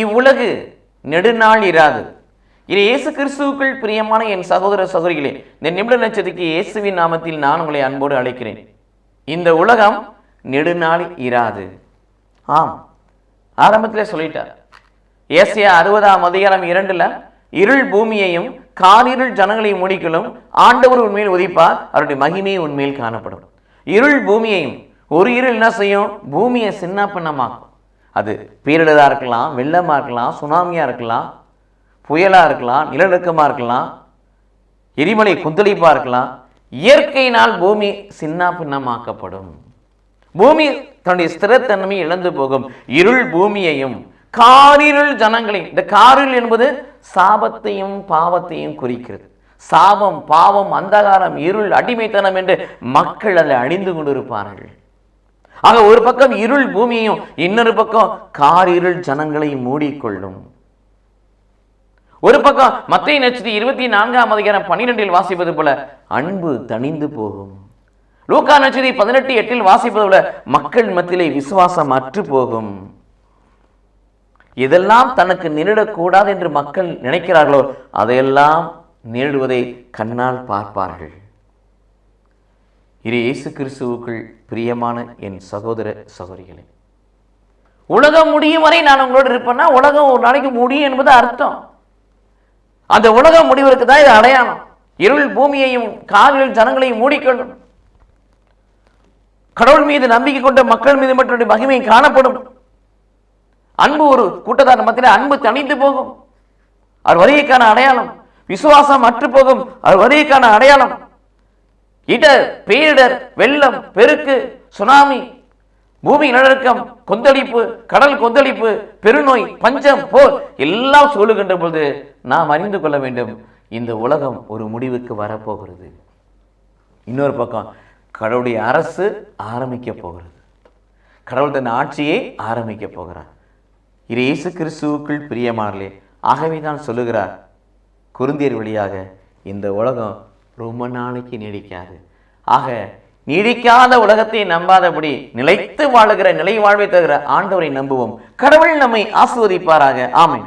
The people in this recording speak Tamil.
இவ்வுலகு நெடுநாள் இராது. இது இயேசு கிறிஸ்துவுக்குள் பிரியமான என் சகோதர சகோதரிகளே இந்த நிமிட நட்சத்திற்கு இயேசுவின் நாமத்தில் நான் உங்களை அன்போடு அழைக்கிறேன். இந்த உலகம் நெடுநாள் இராது. ஆம். ஆரம்பத்தில் சொல்லிட்டார். ஏசியா அறுபதாம் அதிகாரம் இரண்டுல இருள் பூமியையும் காரிருள் ஜனங்களையும் முடிக்கலும் ஆண்டவர் உண்மையில் உதிப்பார் அவருடைய மகிமையை உண்மையில் காணப்படும். இருள் பூமியையும் ஒரு இருள் என்ன செய்யும்? பூமியை சின்ன பின்னமாக்கும் அது பேரிடராக இருக்கலாம் வெள்ளமாக இருக்கலாம் சுனாமியாக இருக்கலாம் புயலாக இருக்கலாம் நிலநடுக்கமாக இருக்கலாம் எரிமலை குந்தளிப்பாக இருக்கலாம். இயற்கையினால் பூமி சின்ன பின்னமாக்கப்படும். பூமி தன்னுடைய ஸ்திரத்தன்மை இழந்து போகும். இருள் பூமியையும் காரிருள் ஜனங்களையும் இந்த காரில் என்பது சாபத்தையும் பாவத்தையும் குறிக்கிறது. சாபம் பாவம் அந்தகாரம் இருள் அடிமைத்தனம் என்று மக்கள் அதில் அழிந்து கொண்டிருப்பார்கள். ஆக ஒரு பக்கம் இருள் பூமியையும் இன்னொரு பக்கம் காரிருள் ஜனங்களை மூடிக்கொள்ளும். ஒரு பக்கம் மத்திய நட்சத்தி இருபத்தி நான்காம் அதிகாரம் பன்னிரெண்டில் வாசிப்பது போல அன்பு தணிந்து போகும். லூக்கா நட்சத்தி பதினெட்டு எட்டில் வாசிப்பது போல மக்கள் மத்தியிலே விசுவாசம் அற்று போகும். இதெல்லாம் தனக்கு நேரிடக்கூடாது என்று மக்கள் நினைக்கிறார்களோ அதையெல்லாம் நேரிடுவதை கண்ணால் பார்ப்பார்கள். இரு இயேசு கிறிஸ்துவுக்குள் பிரியமான என் சகோதர சகோதரிகளே உலகம் முடியும் வரை நான் உங்களோடு இருப்பேன்னா உலகம் ஒரு நாளைக்கு முடியும் என்பது அர்த்தம். அந்த உலகம் முடிவதற்கு தான் இது அடையாளம். இருள் பூமியையும் காதலில் ஜனங்களையும் மூடிக்கொள்ளும். கடவுள் மீது நம்பிக்கை கொண்ட மக்கள் மீது மட்டும் மகிமை காணப்படும். அன்பு ஒரு கூட்டத்தார் மத்தியில் அன்பு தணிந்து போகும். அவர் வருகைக்கான அடையாளம். விசுவாசம் அற்று போகும் அவர் வருகைக்கான அடையாளம். இடர் பேரிடர் வெள்ளம் பெருக்கு சுனாமி பூமி நிலநடுக்கம் கொந்தளிப்பு கடல் கொந்தளிப்பு பெருநோய் பஞ்சம் போர் எல்லாம் சொல்லுகின்ற பொழுது நாம் அறிந்து கொள்ள வேண்டும் இந்த உலகம் ஒரு முடிவுக்கு வரப்போகிறது. இன்னொரு பக்கம் கடவுளுடைய அரசு ஆரம்பிக்க போகிறது. கடவுள் தன் ஆட்சியை ஆரம்பிக்க போகிறார். இது இயேசு கிறிஸ்துவுக்குள் பிரியமானலே ஆகவே தான் சொல்லுகிறார் குருந்தியர் வழியாக இந்த உலகம் ரொம்ப நாளைக்கு நீடிக்காது. ஆக நீடிக்காத உலகத்தை நம்பாதபடி நிலைத்து வாழுகிற நிலை வாழ்வை தருகிற ஆண்டவரை நம்புவோம். கடவுள் நம்மை ஆசுவதிப்பாராக ஆமை